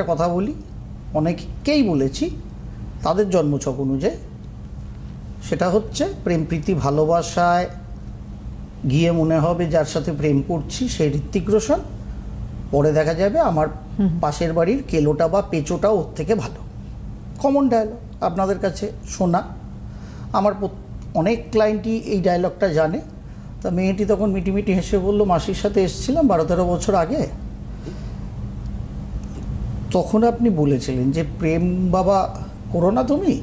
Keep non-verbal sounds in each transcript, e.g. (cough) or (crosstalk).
একটা কথা বলি অনেককেই বলেছি তাদের জন্মছক অনুযায়ী। সেটা হচ্ছে প্রেম প্রীতি ভালোবাসায় গিয়ে মনে হবে যার সাথে প্রেম করছি সেই ঋত্বিক রোশন। পরে দেখা যাবে আমার পাশের বাড়ির কেলোটা বা পেঁচোটা ওর থেকে ভালো। কমন ডায়লগ আপনাদের কাছে শোনা। আমার অনেক ক্লায়েন্টই এই ডায়লগটা জানে। তা মেয়েটি তখন মিটিমিটি হেসে বলল মাসির সাথে এসেছিলাম বারো তেরো বছর আগে। তখন আপনি বলেছিলেন যে প্রেম বাবা করো না তুমি।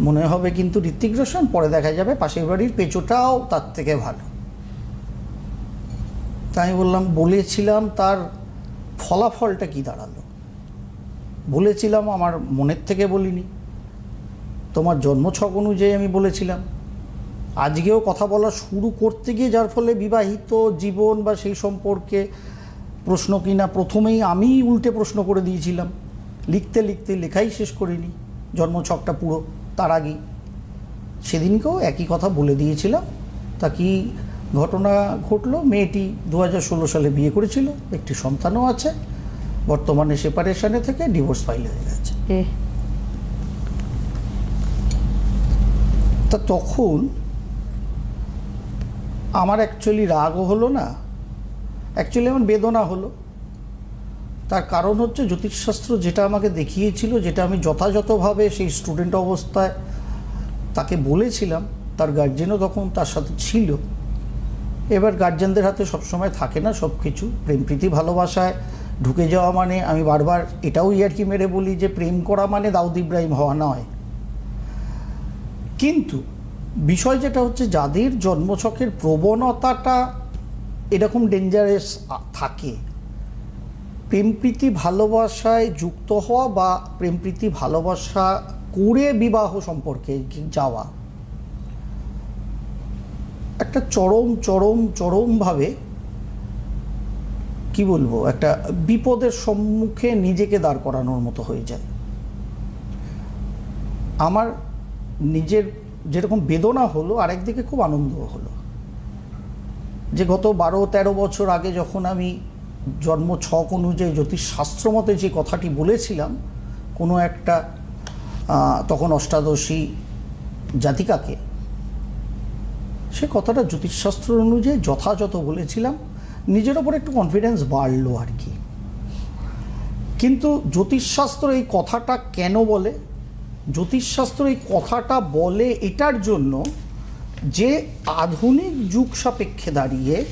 মনে হবে কিন্তু ঋত্বিক রোশন, পরে দেখা যাবে পাশের বাড়ির পেঁচোটাও তার থেকে ভালো। তাই আমি বললাম, বলেছিলাম তার ফলাফলটা কি দাঁড়াল? বলেছিলাম, আমার মনের থেকে বলিনি। তোমার জন্মছক অনুযায়ী আমি বলেছিলাম। আজকেও কথা বলা শুরু করতে গিয়ে যার ফলে বিবাহিত জীবন বা সেই সম্পর্কে প্রশ্ন কিনা প্রথমেই আমিই উল্টে প্রশ্ন করে দিয়েছিলাম। লিখতে লিখতে লেখাই শেষ করিনি। জন্মছকটা পুরো তার আগেই। সেদিনকেও একই কথা বলে দিয়েছিলাম। তা কি ঘটনা ঘটলো? মেয়েটি দু হাজার ষোলো সালে বিয়ে করেছিল। একটি সন্তানও আছে। বর্তমানে সেপারেশনে থেকে ডিভোর্স ফাইল হয়ে গেছে। তা তখন আমার অ্যাকচুয়ালি রাগও হলো না। অ্যাকচুয়ালি আমার বেদনা হলো। তার কারণ হচ্ছে জ্যোতিষশাস্ত্র যেটা আমাকে দেখিয়েছিল, যেটা আমি যথাযথভাবে সেই স্টুডেন্ট অবস্থায় তাকে বলেছিলাম, তার গার্জেনও তখন তার সাথে ছিল। এবার গার্জেনদের হাতে সবসময় থাকে না সব কিছু প্রেম প্রীতি ভালোবাসায় ঢুকে যাওয়া মানে আমি বারবার এটাও ইয়ার্কি মেরে বলি যে প্রেম করা মানে দাউদ ইব্রাহিম হওয়া নয়। কিন্তু বিষয় যেটা হচ্ছে, যাদের জন্মছকের প্রবণতাটা এরকম ডেঞ্জারাস থাকে। প্রেমপ্রীতি ভালোবাসায় যুক্ত হওয়া বা প্রেমপ্রীতি ভালোবাসা করে বিবাহ সম্পর্কে যাওয়া, একটা চরম চরম, চরমভাবে কি বলব, একটা বিপদের সম্মুখে নিজেকে দাঁড় করানোর মতো হয়ে যায়। আমার নিজের যেরকম বেদনা হলো, আরেকদিকে খুব আনন্দ হলো। যে গত বারো, তেরো বছর আগে যখন আমি জন্ম ছক অনুযায়ী জ্যোতিষশাস্ত্র মতে যে কথাটি বলেছিলাম, কোনো একটা তখন অষ্টাদশী জাতিকাকে, সে কথাটা জ্যোতিষশাস্ত্র অনুযায়ী যথাযথ বলেছিলাম, নিজের ওপর একটু কনফিডেন্স বাড়লো আর কি। কিন্তু জ্যোতিষশাস্ত্র এই কথাটা কেন বলে? জ্যোতিষশাস্ত্র এই কথাটা বলে এটার জন্য যে আধুনিক যুগ সাপেক্ষে দাঁড়িয়ে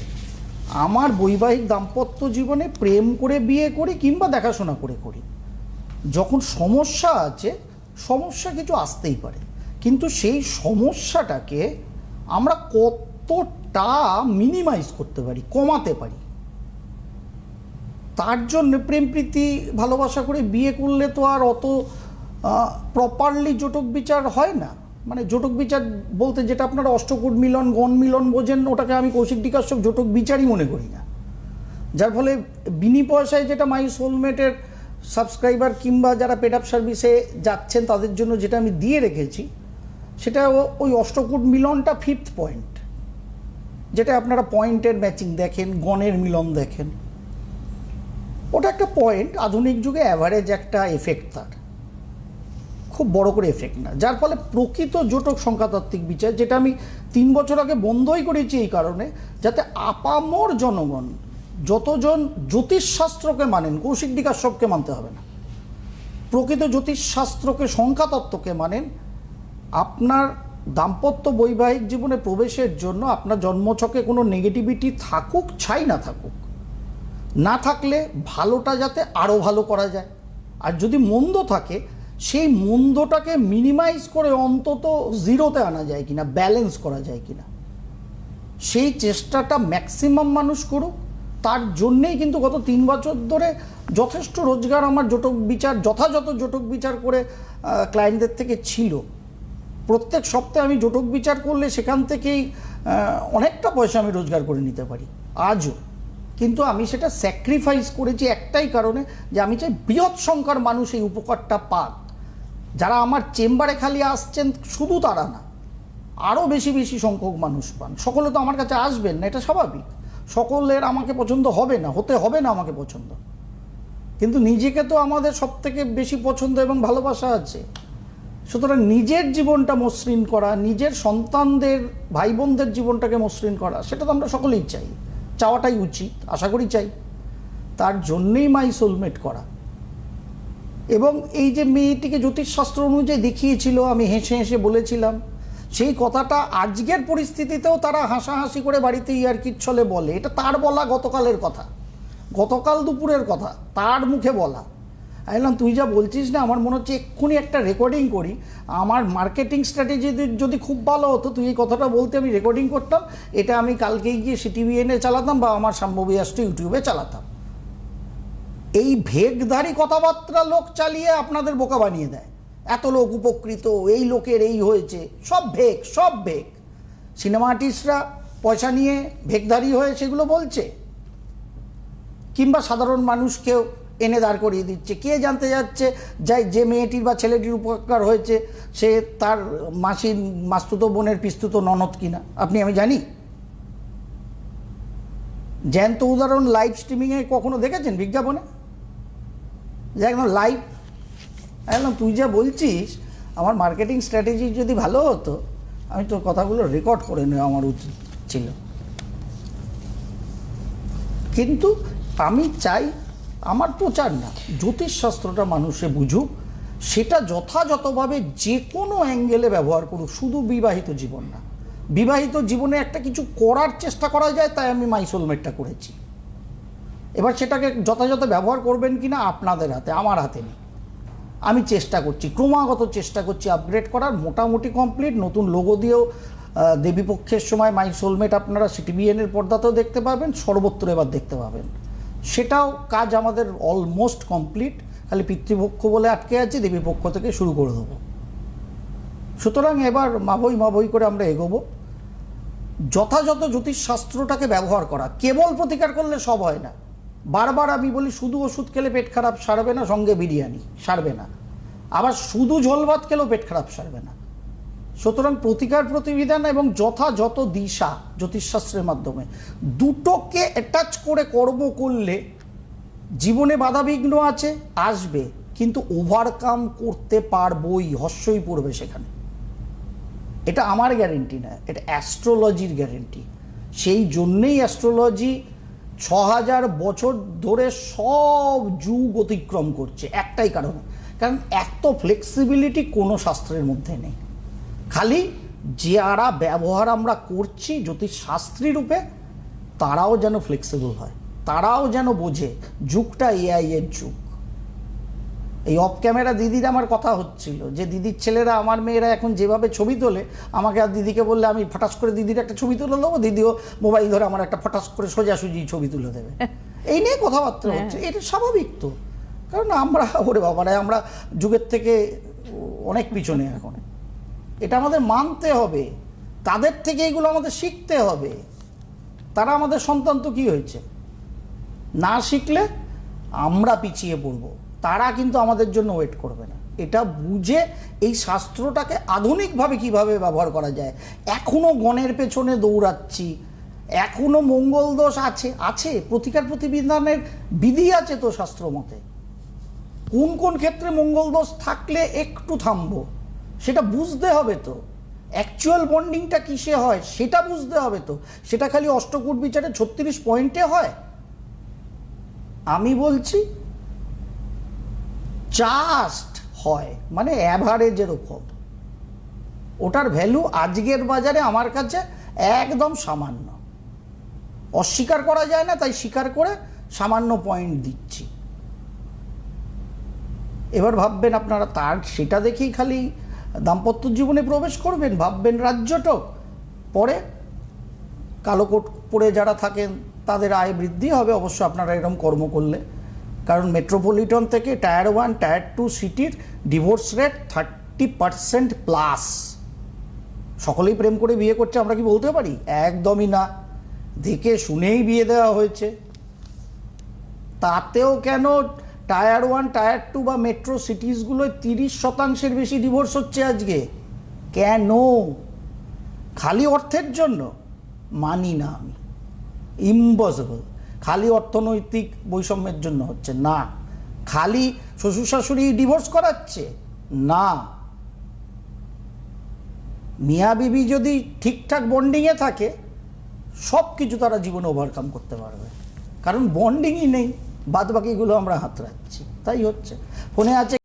আমার বৈবাহিক দাম্পত্য জীবনে প্রেম করে বিয়ে করি কিংবা দেখাশোনা করে করি, যখন সমস্যা আছে, সমস্যা কিছু আসতেই পারে। কিন্তু সেই সমস্যাটাকে আমরা কতটা মিনিমাইজ করতে পারি, কমাতে পারি? তার জন্য প্রেম প্রীতি, ভালোবাসা করে বিয়ে করলে তো আর অত প্রপারলি জটক বিচার হয় না। মানে জটক বিচার বলতে যেটা আপনারা অষ্টকূট মিলন, গণ মিলন বোঝেন, ওটাকে আমি কৌশিক বিকাশক জটক বিচারই মনে করি না। যার ফলে বিনি পয়সায় যেটা মাই সোলমেটের সাবস্ক্রাইবার কিংবা যারা পেড আপ সার্ভিসে যাচ্ছেন তাদের জন্য যেটা আমি দিয়ে রেখেছি সেটা ওই অষ্টকূট মিলনটা ফিফথ পয়েন্ট যেটা আপনারা পয়েন্টের ম্যাচিং দেখেন, গণের মিলন দেখেন। ওটা একটা পয়েন্ট আধুনিক যুগে অ্যাভারেজ একটা এফেক্ট তার। খুব বড় করে এফেক্ট না। যার ফলে প্রকৃত জোটক সংখ্যাতাত্ত্বিক বিচার, যেটা আমি তিন বছর আগে বন্ধই করেছি এই কারণে, যাতে আপামর জনগণ যতজন জ্যোতিষশাস্ত্রকে মানেন, কৌশিক বিকাশককে মানতে হবে না। প্রকৃত জ্যোতিষশাস্ত্রকে, সংখ্যাতত্ত্বকে মানেন আপনার দাম্পত্য বৈবাহিক জীবনে প্রবেশের জন্য আপনার জন্মছকে কোনো নেগেটিভিটি থাকুক, ছাই না থাকুক। না থাকলে ভালোটা যাতে আরও ভালো করা যায়। আর যদি মন্দ থাকে সেই মন্দটাকে মিনিমাইজ করে অন্তত জিরোতে আনা যায় কিনা ব্যালেন্স করা যায় কিনা। সেই চেষ্টাটা ম্যাক্সিমাম মানুষ করুক, তার জন্যেই কিন্তু গত তিন বছর ধরে যথেষ্ট রোজগার আমার জটক বিচার, যথাযথ জটক বিচার করে ক্লায়েন্টদের থেকে ছিল। প্রত্যেক সপ্তাহে আমি জটক বিচার করলে সেখান থেকেই অনেকটা পয়সা আমি রোজগার করে নিতে পারি। আজও। কিন্তু আমি সেটা স্যাক্রিফাইস করেছি একটাই কারণে যে আমি চাই বৃহৎ সংখ্যার মানুষ এই উপকারটা পাক। যারা আমার চেম্বারে খালি আসছেন, শুধু তারা না আরও বেশি বেশি সংখ্যক মানুষ পান। সকলে তো আমার কাছে আসবেন না, এটা স্বাভাবিক। সকলের আমাকে পছন্দ হবে না, হতে হবে না আমাকে পছন্দ। কিন্তু নিজেকে তো আমাদের সব থেকে বেশি পছন্দ এবং ভালোবাসা আছে। সুতরাং নিজের জীবনটা মসৃণ করা, নিজের সন্তানদের ভাই বোনদের জীবনটাকে মসৃণ করা, সেটা তো আমরা সকলেই চাই। চাওয়াটাই উচিত, আশা করি চাই। তার জন্যেই মাই সোলমেট করা। এবং এই যে মেয়েটিকে জ্যোতিষশাস্ত্র অনুযায়ী দেখিয়েছিল, আমি হেসে হেসে বলেছিলাম, সেই কথাটা আজকের পরিস্থিতিতেও তারা হাসাহাসি করে বাড়িতে ইয়ারকির ছলে বলে। এটা তার বলা গতকালের কথা, গতকাল দুপুরের কথা, তার মুখে বলা। বললাম, তুই যা বলছিস না, আমার মনে হচ্ছে এক্ষুনি একটা রেকর্ডিং করি। আমার মার্কেটিং স্ট্র্যাটেজি যদি খুব ভালো হতো, তুই এই কথাটা বলতে আমি রেকর্ডিং করতাম। এটা আমি কালকেই গিয়ে সিটিভি এনে চালাতাম বা আমার সম্ভবী ইউটিউবে চালাতাম। এই ভেগধারী কথাবার্তা লোক চালিয়ে আপনাদের বোকা বানিয়ে দেয়। এত লোক উপকৃত, এই লোকের এই হয়েছে, সব ভেগ সব ভেগ সিনেমা আর্টিস্টরা পয়সা নিয়ে ভেগধারী হয়ে সেগুলো বলছে। কিংবা সাধারণ মানুষকেও এনে দাঁড় করিয়ে দিচ্ছে। কে জানতে যাচ্ছে যাই যে মেয়েটির বা ছেলেটির উপকার হয়েছে, সে তার মাসির মাস্তুতো বোনের পিস্তুত ননদ কিনা? আপনি, আমি জানি। জ্যান্ত উদাহরণ লাইভ স্ট্রিমিংয়ে কখনো দেখেছেন বিজ্ঞাপনে? যে একদম লাইভ একদম তুই যা বলছিস, আমার মার্কেটিং স্ট্র্যাটেজি যদি ভালো হতো, আমি তোর কথাগুলো রেকর্ড করে নেওয়া আমার উচিত ছিল। কিন্তু আমি চাই আমার প্রচার না জ্যোতিষশাস্ত্রটা মানুষে বুঝুক, সেটা যথাযথভাবে যে কোনো অ্যাঙ্গেলে ব্যবহার করুক, শুধু বিবাহিত জীবন না। বিবাহিত জীবনে একটা কিছু করার চেষ্টা করা যায়, তাই আমি মাই সোলমেটটা করেছি। এবার সেটাকে যথাযথ ব্যবহার করবেন কি না আপনাদের হাতে, আমার হাতে নেই। আমি চেষ্টা করছি, ক্রমাগত চেষ্টা করছি আপগ্রেড করার, মোটামুটি কমপ্লিট নতুন লোগো দিয়েও দেবীপক্ষের সময় মাই সোলমেট আপনারা সিটিবিএনের পর্দাতেও দেখতে পাবেন, সর্বত্র এবার দেখতে পাবেন। সেটাও কাজ আমাদের অলমোস্ট কমপ্লিট খালি পিতৃপক্ষ বলে আটকে আছে, দেবীপক্ষ থেকে শুরু করে দেবো। সুতরাং এবার মাবই মাবই করে আমরা এগোবো। যথাযথ জ্যোতিষশাস্ত্রটাকে ব্যবহার করা, কেবল প্রতিকার করলে সব হয় না। বারবার আমি বলি, শুধু ওষুধ খেলে পেট খারাপ সারবে না, সঙ্গে বিরিয়ানি সারবে না। আবার শুধু ঝোল ভাত খেলেও পেট খারাপ সারবে না। সুতরাং প্রতিকার প্রতিবিধান এবং যথাযথ দিশা জ্যোতিষশাস্ত্রের মাধ্যমে, দুটোকে অ্যাটাচ করে কর্ম করলে জীবনে বাধাবিঘ্ন আছে, আসবে, কিন্তু ওভারকাম করতে পারবই হস্যই পড়বে সেখানে। এটা আমার গ্যারেন্টি না, এটা অ্যাস্ট্রোলজির গ্যারেন্টি সেই জন্যেই অ্যাস্ট্রোলজি ছ হাজার বছর ধরে সব যুগ অতিক্রম করছে, একটাই কারণ। কারণ এত ফ্লেক্সিবিলিটি কোনো শাস্ত্রের মধ্যে নেই। খালি যারা ব্যবহার আমরা করছি জ্যোতিষশাস্ত্রী রূপে, তারাও যেন ফ্লেক্সিবল হয়, তারাও যেন বোঝে, যুগটা এআইয়ের যুগ। এই অফ ক্যামেরা দিদির আমার কথা হচ্ছিল যে দিদির ছেলেরা আমার মেয়েরা এখন যেভাবে ছবি তোলে আমাকে আর দিদিকে বললে আমি ফটাস করে দিদির একটা ছবি তুলে দেবো দিদিও মোবাইল ধরে আমার একটা ফটাস করে সোজাসুজি ছবি তুলে দেবে। (laughs) এই নিয়ে কথাবার্তা হচ্ছে এটা স্বাভাবিক তো। কারণ আমরা ওরে বাবারা আমরা যুগের থেকে অনেক পিছনে এখন। এটা আমাদের মানতে হবে। তাদের থেকে এগুলো আমাদের শিখতে হবে। তারা আমাদের সন্তান তো কী হয়েছে? না শিখলে আমরা পিছিয়ে পড়ব। তারা কিন্তু আমাদের জন্য ওয়েট করবে না। এটা বুঝে এই শাস্ত্রটাকে আধুনিকভাবে কীভাবে ব্যবহার করা যায়? এখনও গণের পেছনে দৌড়াচ্ছি, এখনও মঙ্গল দোষ আছে আছে, প্রতিকার প্রতিবিধানের বিধি আছে তো শাস্ত্র মতে। কোন কোন ক্ষেত্রে মঙ্গল দোষ থাকলে একটু থামবো, সেটা বুঝতে হবে তো। অ্যাকচুয়াল বন্ডিংটা কিসে হয়, সেটা বুঝতে হবে তো। সেটা খালি অষ্টকূট বিচারে ছত্রিশ পয়েন্টে হয়। আমি বলছি জাস্ট হয় মানে অ্যাভারেজ এরকম ওটার ভ্যালু আজকের বাজারে আমার কাছে একদম সামান্য। অস্বীকার করা যায় না, তাই স্বীকার করে সামান্য পয়েন্ট দিচ্ছি। এবার ভাববেন আপনারা তার, সেটা দেখেই খালি দাম্পত্য জীবনে প্রবেশ করবেন, ভাববেন রাজ্যটক। পরে কালো কোট পরে যারা থাকেন, তাদের আয় বৃদ্ধি হবে, অবশ্য আপনারা এরকম কর্ম করলে। কারণ মেট্রোপলিটন থেকে টায়ার ওয়ান টায়ার টু সিটির divorce rate thirty percent plus সকলেই প্রেম করে বিয়ে করছে, আমরা কি বলতে পারি? একদমই না। দেখে শুনেই বিয়ে দেওয়া হয়েছে। তাতেও কেন টায়ার ওয়ান টায়ার টু বা মেট্রো সিটিসগুলোয় তিরিশ শতাংশের বেশি ডিভোর্স হচ্ছে আজকে? কেন? খালি অর্থের জন্য? মানি না আমি। ইম্পসিবল খালি অর্থনৈতিক বৈষম্যের জন্য হচ্ছে না। খালি শ্বশুর শাশুড়ি ডিভোর্স করাচ্ছে? না। মিয়া বিবি যদি ঠিকঠাক বন্ডিংয়ে থাকে সব কিছু তারা জীবনে ওভারকাম করতে পারবে। কারণ বন্ডিংই নেই বাদ বাকিগুলো আমরা হাতড়াচ্ছি। তাই হচ্ছে। ফোনে আছে